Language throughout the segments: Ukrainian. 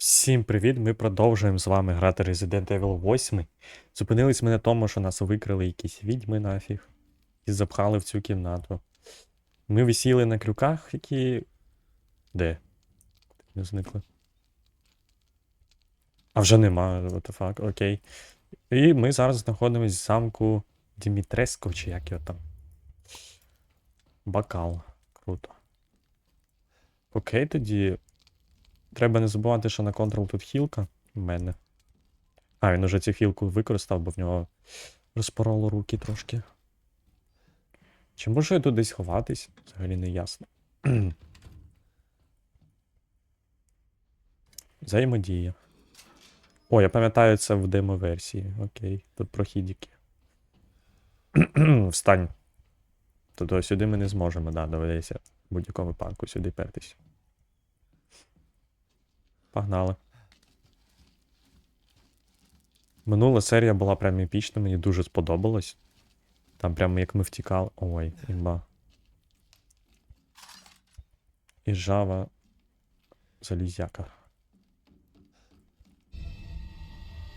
Всім привіт! Ми продовжуємо з вами грати Resident Evil 8. Зупинились ми на тому, що нас викрили якісь відьми нафіг і запхали в цю кімнату. Ми висіли на крюках, які. Де? Не зникли. А вже нема, what the fuck, окей. І ми зараз знаходимося в замку Дімітреско, чи як його там. Бакал. Круто. Окей, тоді Треба не забувати, що на контрол тут хілка в мене. А, він уже цю хілку використав, бо в нього розпороло руки трошки. Чи можу я тут десь ховатись? Взагалі не ясно. Взаємодія. О, я пам'ятаю це в демо-версії. Окей, тут прохідіки. Встань. Тобто сюди ми не зможемо, да, доведеться в будь-якому випадку сюди пертись. Погнали. Минула серія була прям епічна, мені дуже сподобалось. Там прямо як ми втікали. Ой, імба. І жава залізяка.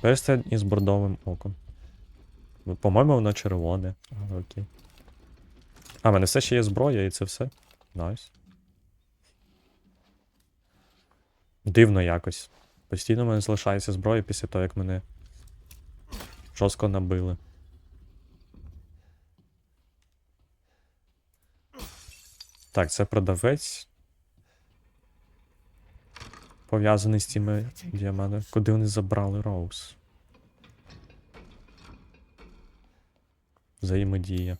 Перстень із бордовим оком. По-моєму, воно червоне. Окей. А, в мене все ще є зброя, і це все. Найс. Дивно якось. Постійно в мене залишається зброя після того, як мене жорстко набили. Так, це продавець. Пов'язаний з цими діамантами. Куди вони забрали Роуз? Взаємодія.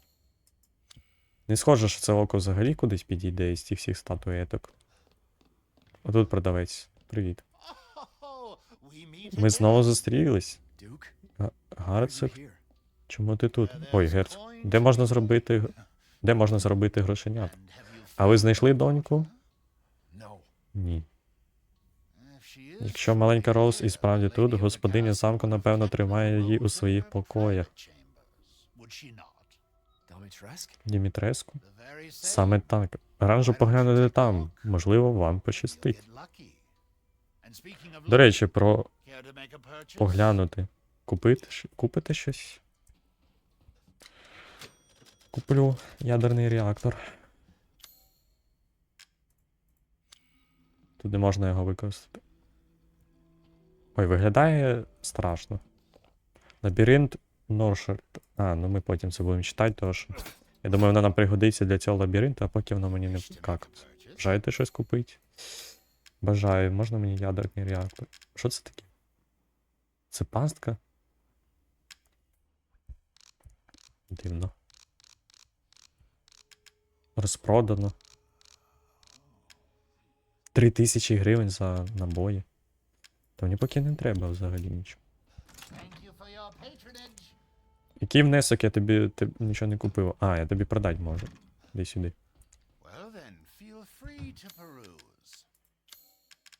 Не схоже, що це око взагалі кудись підійде із тих всіх статуеток. Отут продавець. Привіт. Ми знову зустрілись. Га- чому ти тут? Ой, герцог. Де можна зробити. Де можна зробити грошенят? А ви знайшли доньку? Ні. Якщо маленька Роуз і справді тут, господиня замку, напевно, тримає її у своїх покоях. Дімітреску? Саме так. Раджу поглянути там. Можливо, вам пощастить. До речі, про поглянути. Купити, купите щось? Куплю ядерний реактор. Туди можна його використати. Ой, виглядає страшно. Лабіринт Норшерт. А, ну ми потім це будемо читати, тому що. Я думаю, вона нам пригодиться для цього лабіринту, а поки воно мені не как. Бажаєте щось купити? Бажаю, можна мені ядерний реактор? Що це таке? Це пастка? Дивно. Розпродано. Три тисячі гривень за набої. Та мені поки не треба взагалі нічого. Який внесок я тобі ти нічого не купив? А, я тобі продати можу. Іди сюди. Well then, feel free to.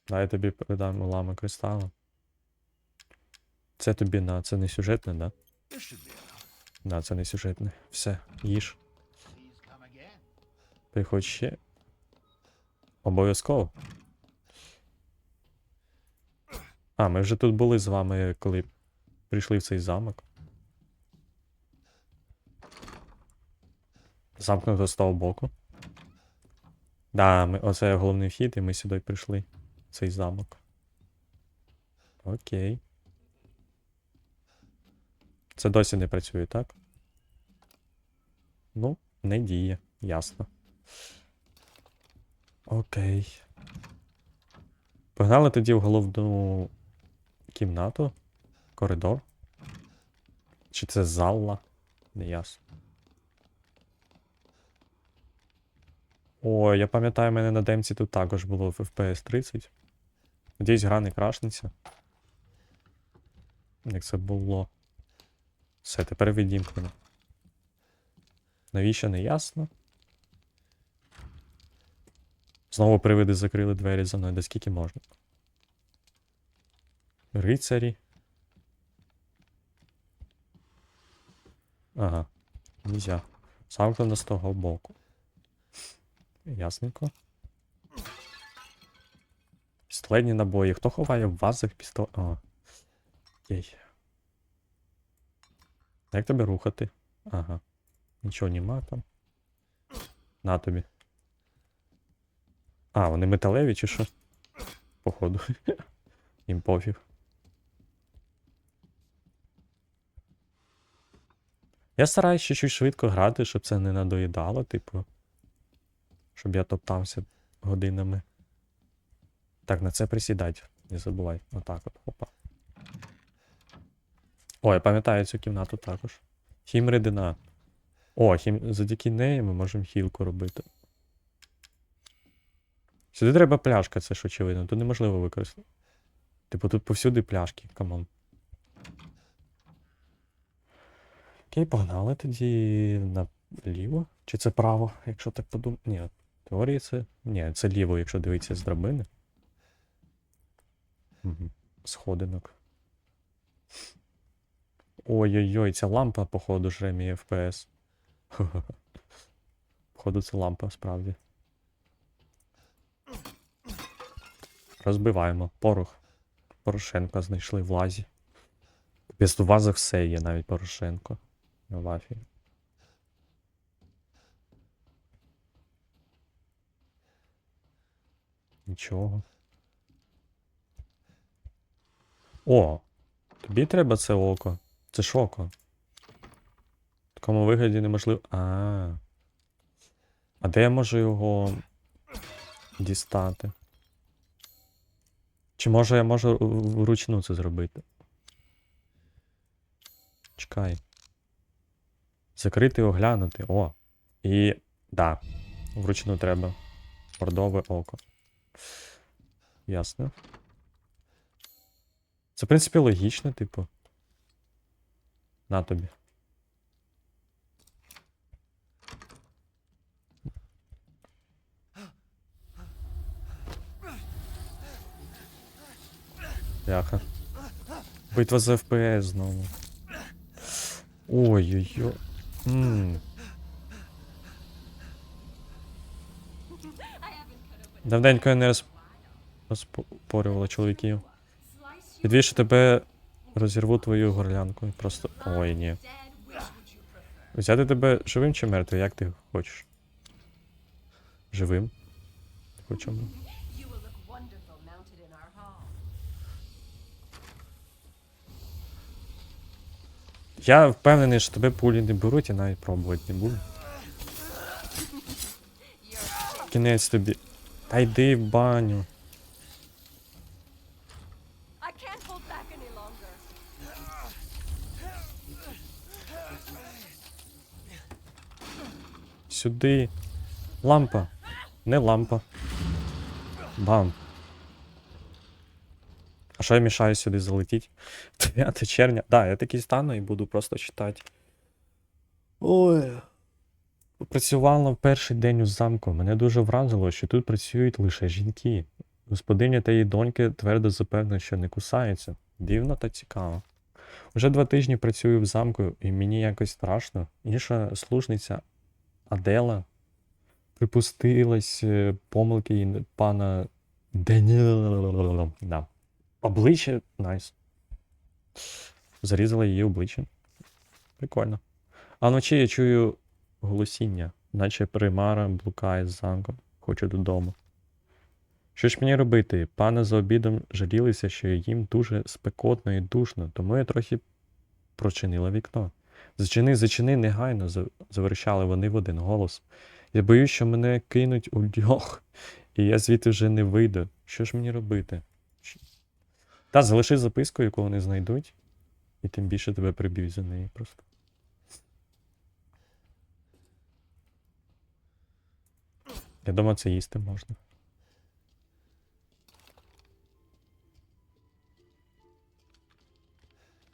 Дай тобі передам уламок кристалу. Це тобі на. Це не сюжетне, да? Да, це не сюжетне. Все, їж. Приходь ще. Обов'язково. А, ми вже тут були з вами, коли прийшли в цей замок. Замкнуто з того боку. Да, ми, оце головний вхід, і ми сюди прийшли. Цей замок. Окей. Це досі не працює, так? Ну, не діє, ясно. Окей. Погнали тоді в головну кімнату. Коридор. Чи це зала? Не ясно. О, я пам'ятаю, мене на демці тут також було в FPS 30. Надіюсь, гра не крашнеться. Як це було. Все, тепер відімкнено. Навіщо не ясно? Знову привиди закрили двері за мною, де скільки можна. Рицарі. Ага. Нельзя. Замкнено з того боку. Ясненько. Пістолетні набої. Хто ховає в вазах пістолет? О. Окей. Як тебе рухати? Ага. Нічого нема там. На тобі. А, вони металеві чи що? Походу. Їм пофіг. Я стараюсь чуть-чуть швидко грати, щоб це не надоїдало, типу. Щоб я топтався годинами. Так, на це присідать. Не забувай. Отак от. Опа. О, я пам'ятаю цю кімнату також. Хімредина. О, хім... завдяки неї ми можемо хілку робити. Сюди треба пляшка, це ж очевидно. Тут неможливо використати. Типу тут повсюди пляшки, камон. Окей, погнали тоді наліво. Чи це право, якщо так подумати. Ні, в теорії це. Ні, це ліво, якщо дивитися з драбини. Сходинок. Ой-ой-ой, ця лампа, походу, жре мій FPS. Походу, це лампа справді. Розбиваємо. Порох. Порошенка знайшли в лазі. Без вазах все є, навіть Порошенко. Вафі. Нічого. О! Тобі треба це око. Це ж око. В такому вигляді неможливо. А. А де я можу його дістати? Чи може я можу вручну це зробити? Чекай. Закрити оглянути. О. І. Да. Вручну треба. Бордове око. Ясно. Це, в принципі, логічно, типу. На тобі. Яха. Битва за ФПС знову. Ой-ой-ой. Давненько я не розпорювала чоловіків. Підвішу тебе розірву твою горлянку. і Просто. Ой, ні. Взяти тебе живим чи мертвим, як ти хочеш? Живим. Хочемо. Я впевнений, що тебе пулі не беруть і навіть пробувати не буду. Кінець тобі. Та йди в баню. Сюди. Лампа. Не лампа. Бам. А що я мішаю сюди залетіти? 9 червня. Да, я такий стану і буду просто читати. Ой. Працювала в перший день у замку. Мене дуже вразило, що тут працюють лише жінки. Господиня та її доньки твердо запевнили, що не кусаються. Дивно та цікаво. Уже два тижні працюю в замку, і мені якось страшно. Інша служниця Адела припустилась е, помилки пана Деніла. Да. Обличчя. Найс. Зарізала її обличчя. Прикольно. А вночі я чую голосіння, наче примара блукає з замку. Хочу додому. Що ж мені робити? Пани за обідом жалілися, що їм дуже спекотно і душно, тому я трохи прочинила вікно. Зачини, зачини, негайно, за- заверещали вони в один голос. Я боюсь, що мене кинуть у льох, і я звідти вже не вийду. Що ж мені робити? Та, залиши записку, яку вони знайдуть, і тим більше тебе приб'ють за неї просто. Я думаю, це їсти можна.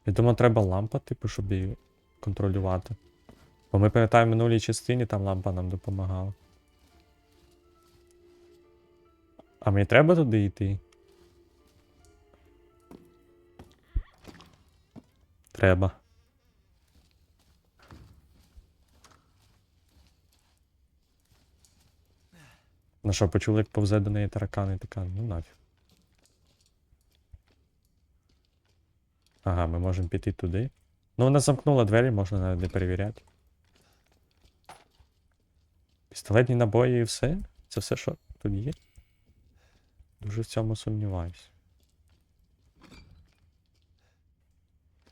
Я думаю, треба лампа, типу, щоб її контролювати. Бо ми пам'ятаємо в минулій частині там лампа нам допомагала. А мені треба туди йти? Треба. Ну що, почули, як повзе до неї таракан і така, ну нафіг. Ага, ми можемо піти туди. Ну, вона замкнула двері, можна навіть не перевіряти. Пістолетні набої і все? Це все, що тут є? Дуже в цьому сумніваюсь.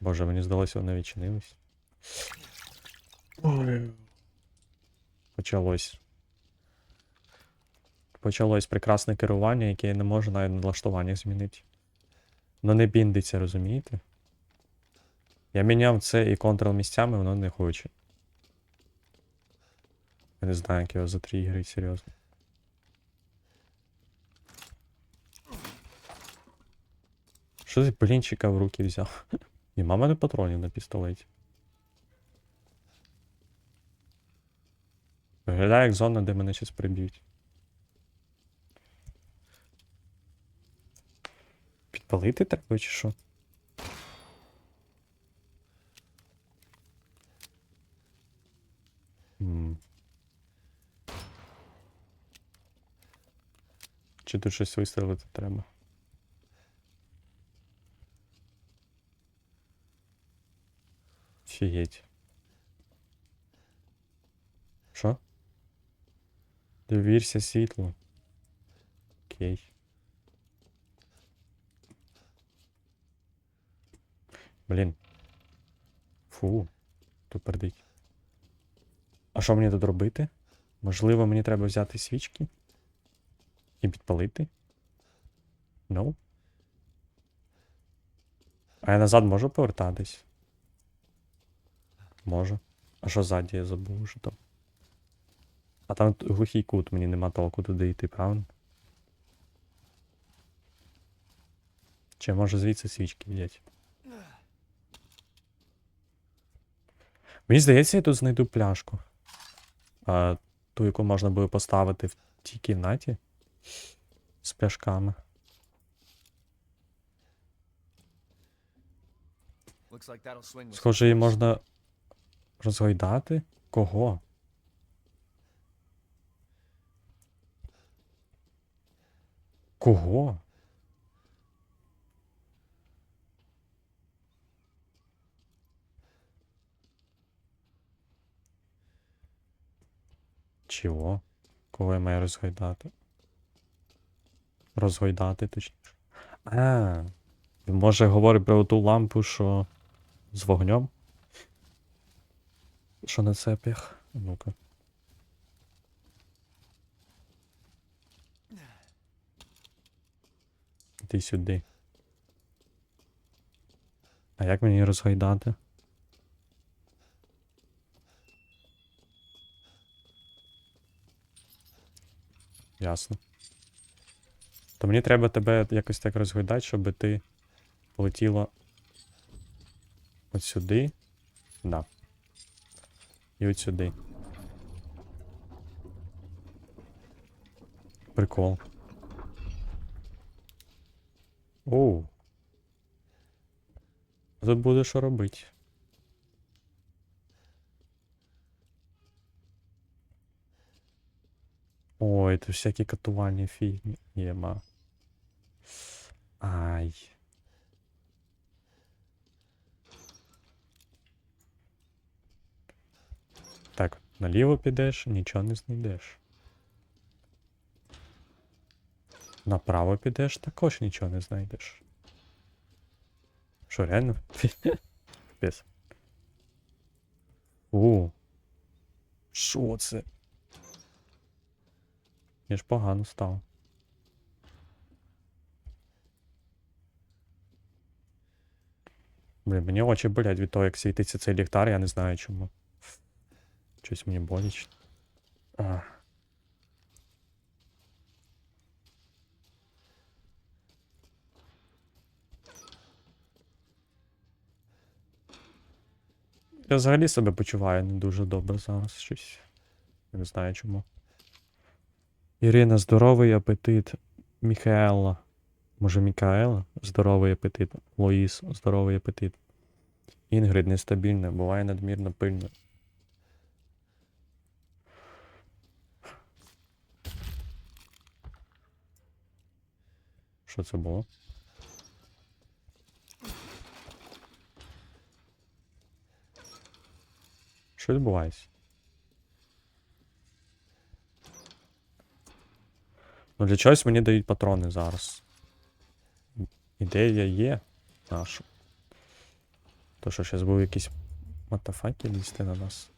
Боже, мені здалося, вони відчинились. Ой. Почалось. Почалось прекрасне керування, яке я не можу навіть налаштування змінити. Ну не біндиться, розумієте? Я міняв це і контрол місцями, воно не хоче. Я не знаю, як його затригерить, серйозно. Що ти блінчика в руки взяв? І мама не патронів на пістолеті. Виглядає як зона, де мене щось приб'ють. Підпалити треба чи що? Чи тут щось вистрелити треба? Фігеть. Що? Довірся світлу. Окей. Блін. Фу. Тут пердить. А що мені тут робити? Можливо, мені треба взяти свічки і підпалити? Ну. А я назад можу повертатись? Можу. А що ззаді я забув що там? А там глухий кут, мені нема толку туди йти, правильно? Чи може звідси свічки взяти? Мені здається, я тут знайду пляшку. А, ту, яку можна буде поставити в тій кімнаті. З пляшками. Схоже, її можна розгойдати? Кого? Кого? Чого? Кого я маю розгойдати? Розгойдати, точніше. А, він може говорить про ту лампу, що з вогнем? Що на цепях? Ну-ка. Іди сюди. А як мені розгайдати? Ясно. То мені треба тебе якось так розгойдати, щоб ти полетіла от сюди. Да. І от сюди. Прикол. Оу. Тут буде що робити. Ой, тут всякі катування фігні. Єма. Ай. Так, наліво підеш, нічого не знайдеш. Направо підеш, також нічого не знайдеш. Що, реально? Пес. У. Що це? Я ж погано став. Блін, мені очі болять від того, як світиться цей ліхтар, я не знаю чому. Щось мені боляче. Я взагалі себе почуваю не дуже добре зараз щось. Не знаю чому. Ірина, здоровий апетит. Міхаела. Може, Мікаела? Здоровий апетит. Лоїс, здоровий апетит. Інгрид нестабільна, буває надмірно пильна. Що це було? Що відбувається? Ну для чогось мені дають патрони зараз. Ідея є наша. То що зараз був якийсь матафаки лізти на нас.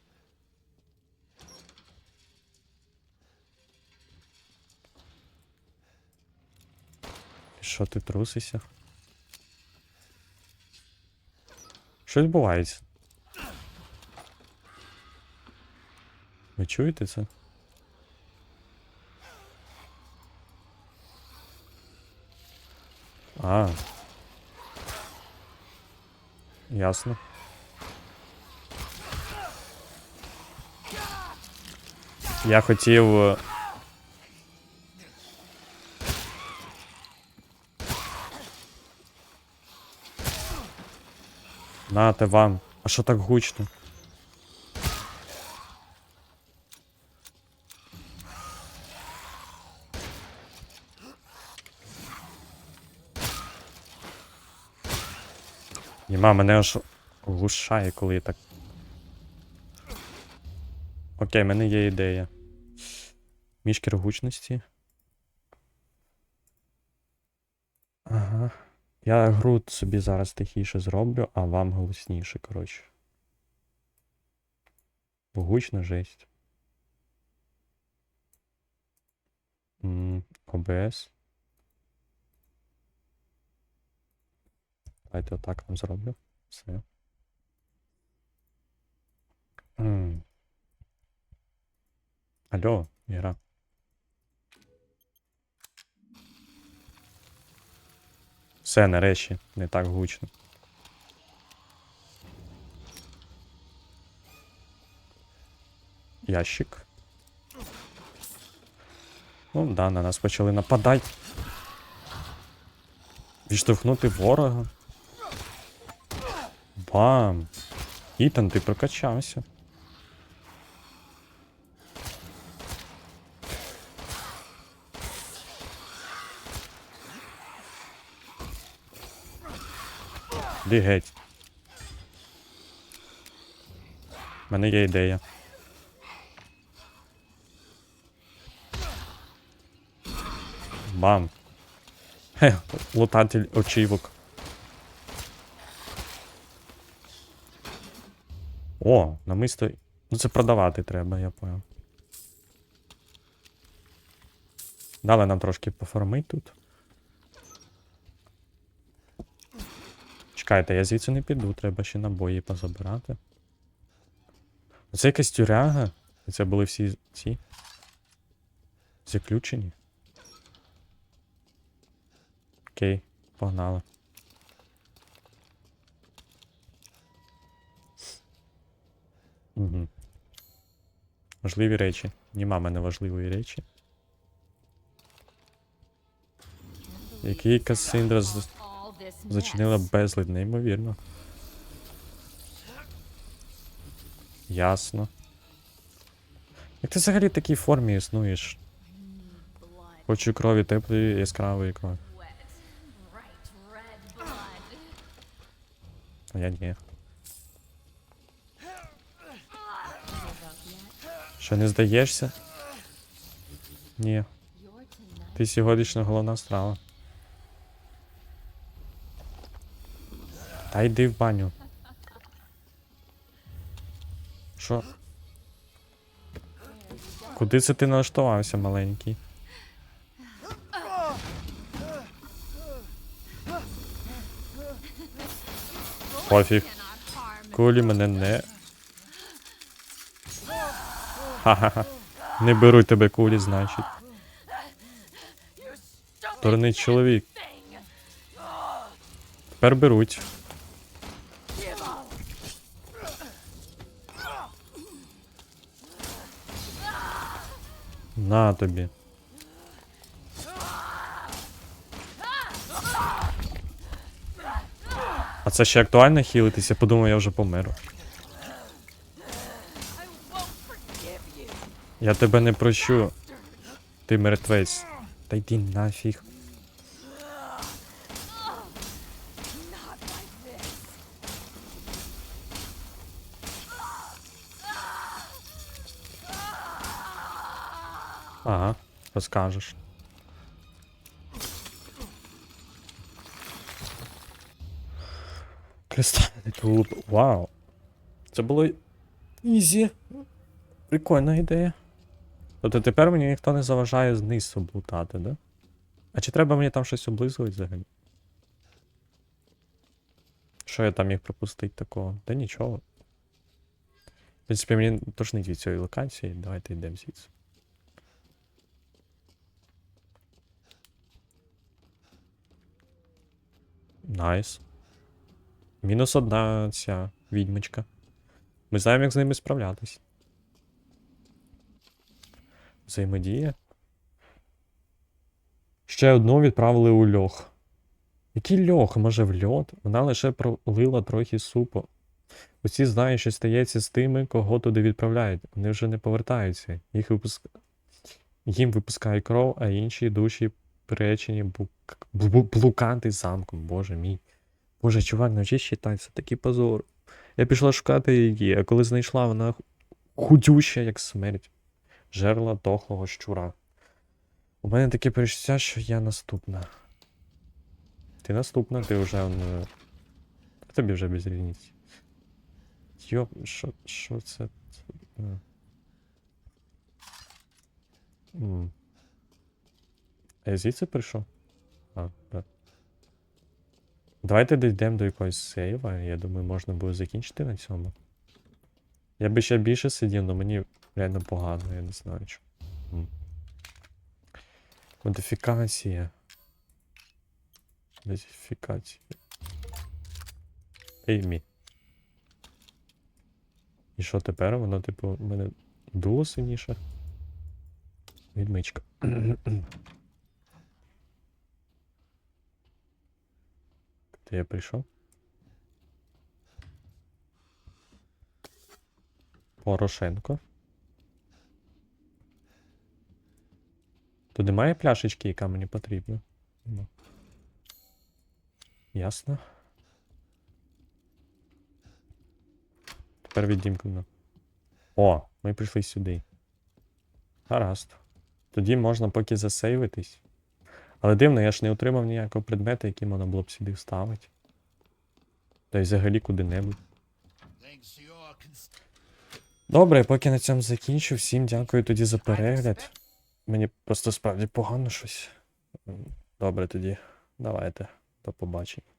І що ти трусишся? Що відбувається? Ви чуєте це? А. Ясно. Я хотів. е, Нате вам. А що так гучно? Німа, мене аж глушає, коли я так. Окей, в мене є ідея. Мішкер гучності. Ага. Я гру собі зараз тихіше зроблю, а вам голосніше, коротше. Бо Гучно жесть. М, ОБС. Давайте отак вам зроблю. Все. Алло, ігра. Все, нарешті, не так гучно. Ящик. Ну да, на нас почали нападати. Відштовхнути ворога. Бам! Ітан, ти прокачався. Іди геть. У мене є ідея. Бам. Хе, лутатель очівок. О, намисто. Ну це продавати треба, я понял. Дали нам трошки поформить тут. Чекайте, я звідси не піду, треба ще набої позабирати. Це якась тюряга. Це були всі ці. Заключені. Окей, погнали. Угу. Важливі речі. Нема мене важливої речі. Який Кассандра з- зачинила mess. безлад, неймовірно. Ясно. Як ти взагалі в такій формі існуєш? Хочу крові теплої, яскравої крові. А я ні. Що не здаєшся? Ні. Ти сьогоднішня головна страва. Та йди в баню. Що? Куди це ти налаштувався, маленький? Пофіг. Кулі мене не. Ха-ха-ха. Не беруть тебе кулі, значить. Дурний чоловік. Тепер беруть. На тобі. А це ще актуально хілитись, я подумав, я вже помер. Я тебе не прощу. Ти мертвець. Та йди нафіг. Ага, розкажеш. Кристальний тулуб. Вау. Це було ізі. Прикольна ідея. Тобто тепер мені ніхто не заважає знизу облутати, да? А чи треба мені там щось облизувати взагалі? Що я там міг пропустити такого? Та нічого. В принципі, мені тошнить від цієї локації. Давайте йдемо звідси. Найс. Мінус одна ця відьмочка. Ми знаємо, як з ними справлятись. Взаємодія. Ще одну відправили у льох. Який льох? Може в льот? Вона лише пролила трохи супу. Усі знають, що стається з тими, кого туди відправляють. Вони вже не повертаються. Їх випуск... Їм випускають кров, а інші душі приречені бук... блу- блукати замком. Боже мій. Боже, чувак, навчись читати, це такий позор. Я пішла шукати її, а коли знайшла, вона худюща, як смерть. Жерла дохлого щура. У мене таке перечуття, що я наступна. Ти наступна, ти вже. Тобі вже без різниці. Йоп, що, що це? Е. А я звідси прийшов? А, так. Давайте дійдемо до якогось сейва. Я думаю, можна буде закінчити на цьому. Я би ще більше сидів, але мені реально погано, я не знаю чому. М. Модифікація. Модифікація. Еймі. І що тепер? Воно, типу, в мене дуло сильніше. Відмичка. Де я прийшов? Порошенко. Тут немає пляшечки, яка мені потрібна. Нема. Ясно. Тепер відімкнено. О, ми прийшли сюди. Гаразд. Тоді можна поки засейвитись. Але дивно, я ж не отримав ніякого предмета, який можна було б сюди вставити. Та й взагалі куди-небудь. Добре, поки на цьому закінчу. Всім дякую тоді за перегляд. Мені просто справді погано щось. Добре тоді. Давайте. До побачення.